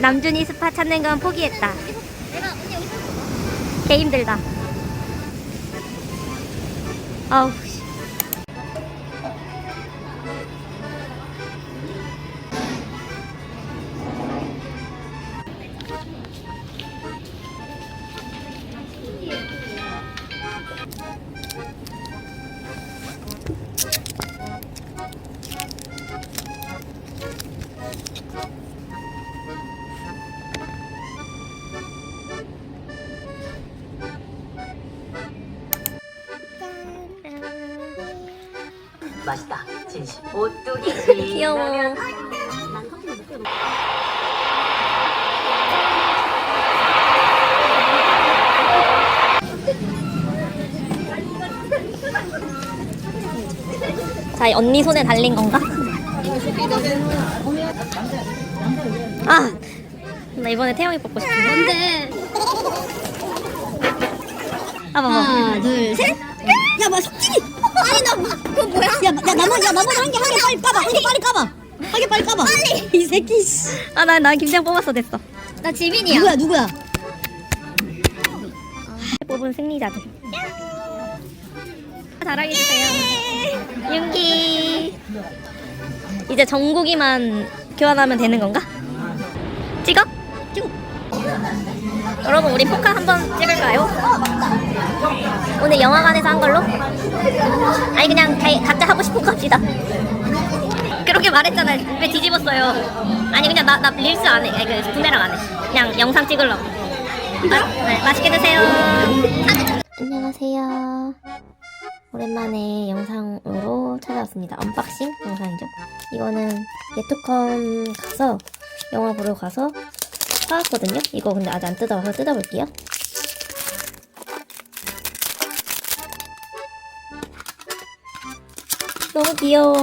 남준이 스파 찾는 건 포기했다. 개 힘들다. 아우. 씨. 오뚜기. 귀여워. 자, 언니 손에 달린 건가? 아, 나 이번에 태영이 뽑고 싶은데. 근데 아, 봐봐. 하나 둘 셋. 야, 뭐 석진이. 뭐야? 야, 야 나머지 야 나머지 한개 한 개 빨리 까봐. 한 개 빨리 까봐. 한 개 빨리 까봐. 빨리. 이 새끼 씨. 아, 나, 나 김태형 뽑았어, 됐어. 나 지민이야. 누구야 누구야? 뽑은 승리자들. 자랑해 주세요. 윤기. 이제 정국이만 교환하면 되는 건가? 찍어? 쭉. 여러분 우리 포카 한번 찍을까요? 오늘 영화관에서 한 걸로? 아니 그냥 가- 각자 하고 싶은 거 합시다. 그렇게 말했잖아요. 왜 뒤집었어요? 아니 그냥 나, 나 릴스 안 해. 아니 그 부메랑 안 해. 그냥 영상 찍으려고. 아, 네, 맛있게 드세요. 안녕하세요. 오랜만에 영상으로 찾아왔습니다. 언박싱 영상이죠. 이거는 예토컴 가서 영화 보러 가서 사왔거든요. 이거 근데 아직 안 뜯어와서 뜯어볼게요. 너무 귀여워.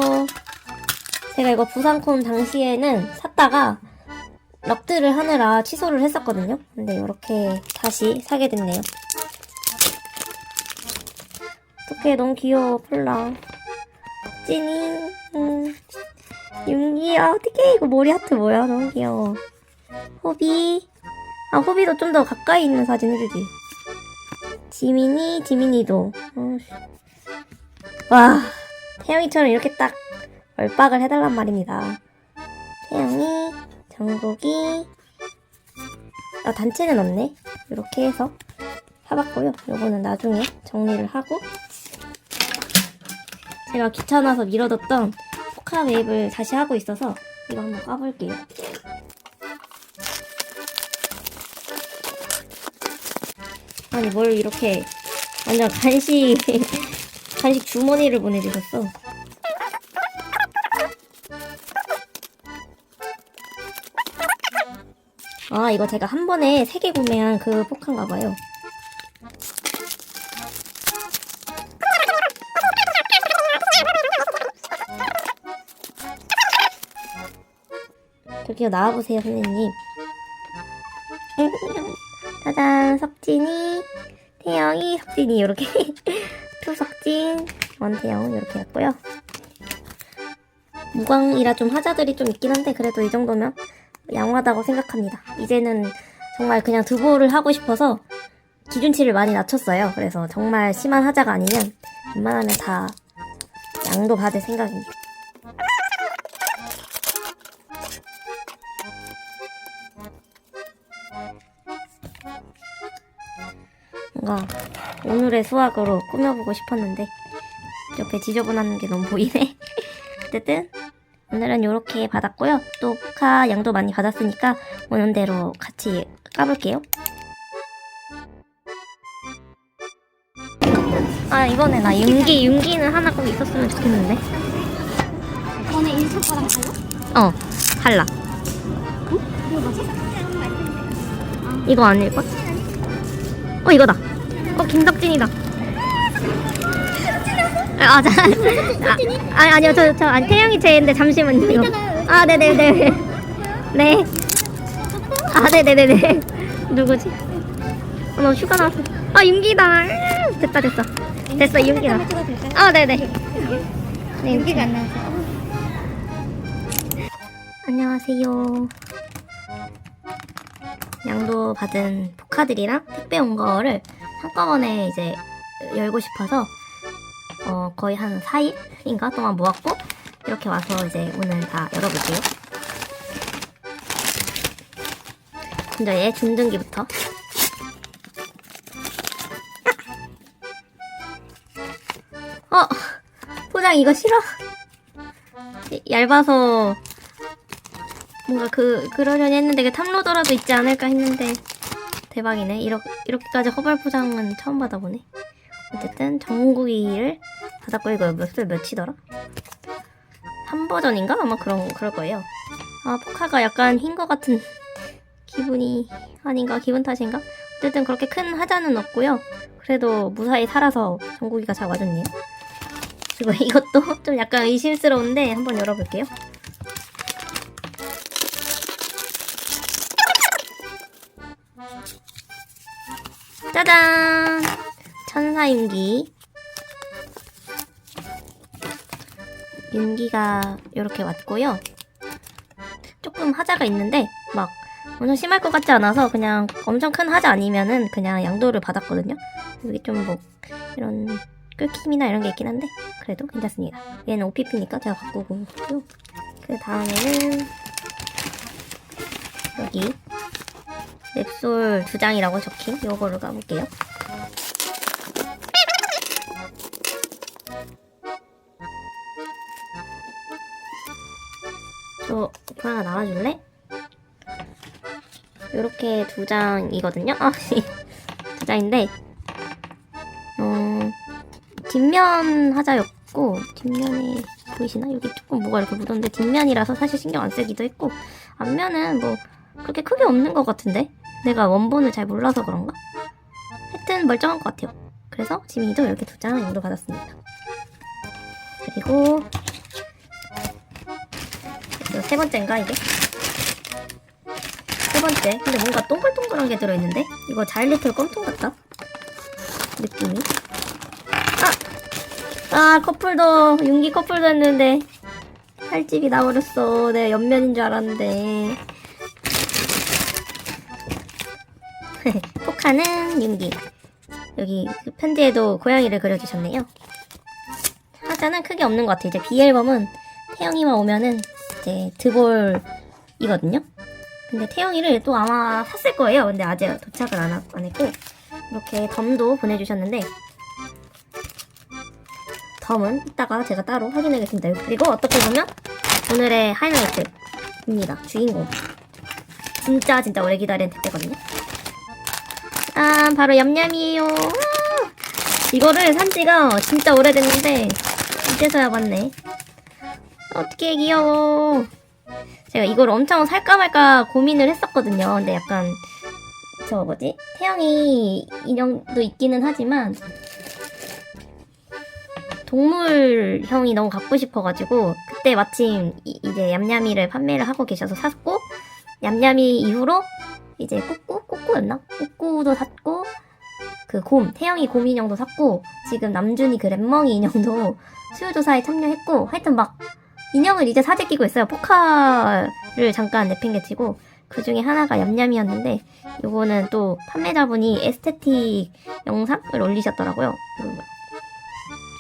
제가 이거 부산콘 당시에는 샀다가 럭드를 하느라 취소를 했었거든요. 근데 이렇게 다시 사게 됐네요. 어떡해, 너무 귀여워, 폴라. 찐이, 음. 윤기야, 어떡해, 이거 머리 하트 뭐야? 너무 귀여워. 호비. 아, 호비도 좀 더 가까이 있는 사진 해주지. 지민이, 지민이도. 어, 씨. 와, 태영이처럼 이렇게 딱 얼박을 해달란 말입니다. 태영이, 정국이. 아, 단체는 없네. 이렇게 해서 사봤고요. 요거는 나중에 정리를 하고 제가 귀찮아서 미뤄뒀던 포카 웨이브를 다시 하고 있어서 이거 한번 까볼게요. 아니 뭘 이렇게 완전 간식 간식 주머니를 보내주셨어. 아 이거 제가 한 번에 세 개 구매한 그 포카인가 봐요. 저기요 나와보세요 선생님 짜잔 석진이 태영이 석진이 이렇게 투석진 원태영 이렇게 했고요. 무광이라 좀 하자들이 좀 있긴 한데 그래도 이 정도면 양호하다고 생각합니다. 이제는 정말 그냥 두보를 하고 싶어서 기준치를 많이 낮췄어요. 그래서 정말 심한 하자가 아니면 웬만하면 다 양도 받을 생각입니다. 뭔가 오늘의 수학으로 꾸며보고 싶었는데 옆에 지저분한 게 너무 보이네. 어쨌든 오늘은 이렇게 받았고요. 또 포카 양도 많이 받았으니까 오는 대로 같이 까볼게요. 아 이번에 나 윤기 윤기는 하나 꼭 있었으면 좋겠는데. 너네 인스타 거랑 달라? 어 달라. 이거 뭐지? 이거 아닐걸? 어 이거다. 어 김덕진이다. 아, 자, 아, 아니, 아니요, 저, 저, 아니, 태영이 제인데, 잠시만요. 아, 네네네. 네. 아, 네네네네. 누구지? 어, 너 휴가 나왔어. 아, 윤기다. 음, 됐다, 됐어. 됐어, 윤기다. 아, 네네. 네, 여기가 안 나와서. 안녕하세요. 양도 받은 포카들이랑 택배 온 거를 한꺼번에 이제 열고 싶어서 어, 거의 한 4일인가 동안 모았고 이렇게 와서 이제 오늘 다 열어볼게요. 먼저 얘 중등기부터 어! 포장 이거 싫어? 얇아서 뭔가 그 그러려니 했는데 그 탑로더라도 있지 않을까 했는데 대박이네. 이렇게 이렇게까지 허벌 포장은 처음 받아보네. 어쨌든 정국이를 받았고 이거 몇살 몇이더라? 3버전인가? 아마 그런 그럴 거예요. 아 포카가 약간 흰 것 같은 기분이 아닌가 기분 탓인가? 어쨌든 그렇게 큰 하자는 없고요. 그래도 무사히 살아서 정국이가 잘 와줬네요. 그리고 이것도 좀 약간 의심스러운데 한번 열어볼게요. 짜잔! 천사윤기. 윤기가 이렇게 왔고요. 조금 하자가 있는데 막 엄청 심할 것 같지 않아서 그냥 엄청 큰 하자 아니면은 그냥 양도를 받았거든요. 여기 좀 뭐 이런 끓김이나 이런 게 있긴 한데 그래도 괜찮습니다. 얘는 OPP니까 제가 바꾸고 있고요. 그 다음에는 여기 랩솔 두 장이라고 적힌 요거를 까볼게요. 저 하나 나와줄래? 요렇게 두 장이거든요. 아, 두 장인데, 어, 뒷면 하자였고, 뒷면에 보이시나? 여기 조금 뭐가 이렇게 묻었는데, 뒷면이라서 사실 신경 안 쓰기도 했고, 앞면은 뭐, 그렇게 크게 없는 것 같은데? 내가 원본을 잘 몰라서 그런가? 하여튼 멀쩡한 것 같아요. 그래서 지민이도 이렇게 두 장 양도 받았습니다. 그리고 세 번째인가 이게? 세 번째. 근데 뭔가 동글동글한 게 들어있는데? 이거 자일리틀 껌통 같다? 느낌이. 아! 아, 커플도, 윤기 커플도 했는데, 팔집이 나버렸어. 내가 옆면인 줄 알았는데. 포카는 윤기. 여기 그 편지에도 고양이를 그려주셨네요. 하자는 크게 없는 것 같아요. 이제 B앨범은 태영이만 오면은 이제 드볼이거든요. 근데 태영이를 또 아마 샀을 거예요. 근데 아직 도착을 안, 하- 안 했고 이렇게 덤도 보내주셨는데 덤은 이따가 제가 따로 확인하겠습니다. 그리고 어떻게 보면 오늘의 하이라이트입니다. 주인공. 진짜 진짜 오래 기다린 택배거든요. 아 바로 얌얌이에요. 와! 이거를 산 지가 진짜 오래됐는데 이제서야 봤네. 어떻게 귀여워. 제가 이걸 엄청 살까 말까 고민을 했었거든요. 근데 약간 저 뭐지? 태양이 인형도 있기는 하지만 동물형이 너무 갖고 싶어가지고 그때 마침 이, 제 얌얌이를 판매를 하고 계셔서 샀고 얌얌이 이후로 이제 꾸꾸 꾸꾸였나? 꾸꾸도 샀고 그 곰 태양이 곰 인형도 샀고 지금 남준이 그 랩멍이 인형도 수요조사에 참여했고 하여튼 막 인형을 이제 사재 끼고 있어요. 포카를 잠깐 내팽개치고 그 중에 하나가 얌얌이었는데 요거는 또 판매자분이 에스테틱 영상을 올리셨더라고요.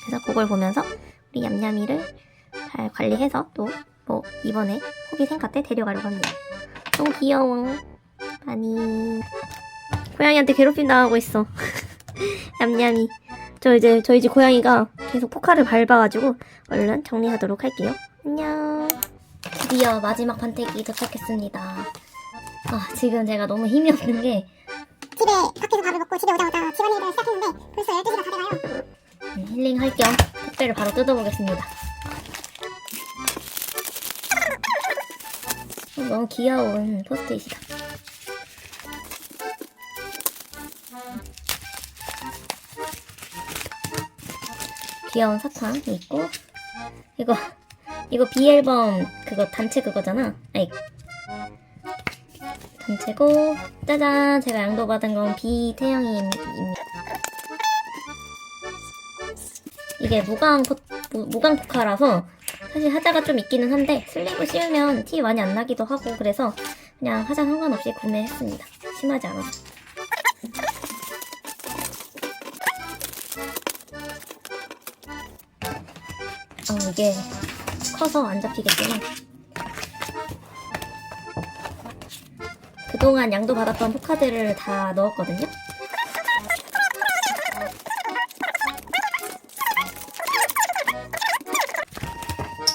그래서 그걸 보면서 우리 얌얌이를 잘 관리해서 또 뭐 이번에 호기 생카 때 데려가려고 합니다. 너무 귀여워. 아니 고양이한테 괴롭힘 당하고 있어. 얌얌이. 저 이제 저희 집 고양이가 계속 포카를 밟아가지고 얼른 정리하도록 할게요. 안녕. 드디어 마지막 판때기 도착했습니다. 아 지금 제가 너무 힘이 없는 게 집에 밖에서 밥을 먹고 집에 오자마자 집안일을 시작했는데 벌써 12시가 다 돼가요. 음, 힐링할 겸 택배를 바로 뜯어보겠습니다. 어, 너무 귀여운 포스트잇이다. 귀여운 사탕이 있고 이거 이거 비앨범 그거 단체 그거잖아. 아이 단체고 짜잔 제가 양도 받은 건 비태영이입니다. 이게 무광 포, 무, 무광 포카라서 사실 하자가 좀 있기는 한데 슬립을 씌우면 티 많이 안 나기도 하고 그래서 그냥 하자 상관없이 구매했습니다. 심하지 않아서. 이게 커서 안 잡히겠지만 그동안 양도 받았던 포카들을 다 넣었거든요.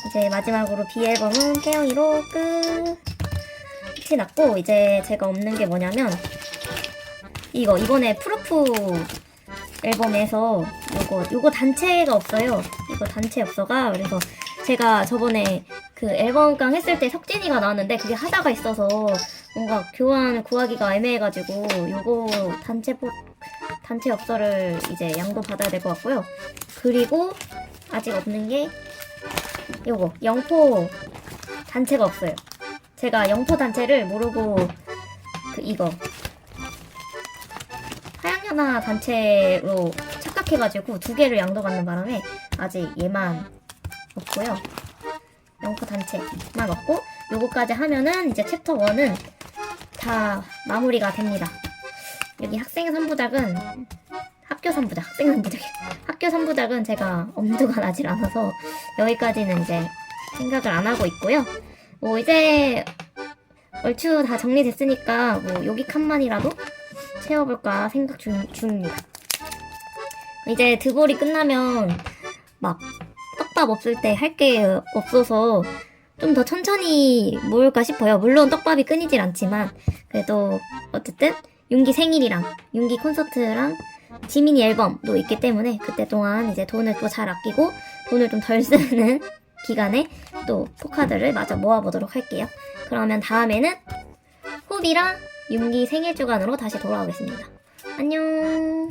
이제 마지막으로 B앨범은 태영이로 끝. 끝이 났고 이제 제가 없는 게 뭐냐면 이거 이번에 프루프 앨범에서 요거 요거 단체가 없어요. 이거 단체 없어가 그래서 제가 저번에 그 앨범깡 했을 때 석진이가 나왔는데 그게 하다가 있어서 뭔가 교환 구하기가 애매해가지고 요거 단체 포 단체 엽서를 이제 양도 받아야 될 것 같고요. 그리고 아직 없는 게 요거 영포 단체가 없어요. 제가 영포 단체를 모르고 그 이거 하양연화 단체로 착각해가지고 두 개를 양도받는 바람에 아직 얘만 없고요. 영포 단체만 없고 요거까지 하면은 이제 챕터 1은 다 마무리가 됩니다. 여기 학생 3부작은 학교 3부작, 학생 3부작, 학교 3부작은 제가 엄두가 나질 않아서 여기까지는 이제 생각을 안 하고 있고요. 뭐 이제 얼추 다 정리됐으니까 뭐 여기 칸만이라도 채워볼까 생각 중, 중입니다. 이제 드볼이 끝나면 막 떡밥 없을 때 할 게 없어서 좀 더 천천히 모을까 싶어요. 물론 떡밥이 끊이질 않지만 그래도 어쨌든 윤기 생일이랑 윤기 콘서트랑 지민이 앨범도 있기 때문에 그때 동안 이제 돈을 또 잘 아끼고 돈을 좀 덜 쓰는 기간에 또 포카들을 마저 모아보도록 할게요. 그러면 다음에는 호비랑 윤기 생일 주간으로 다시 돌아오겠습니다. 안녕.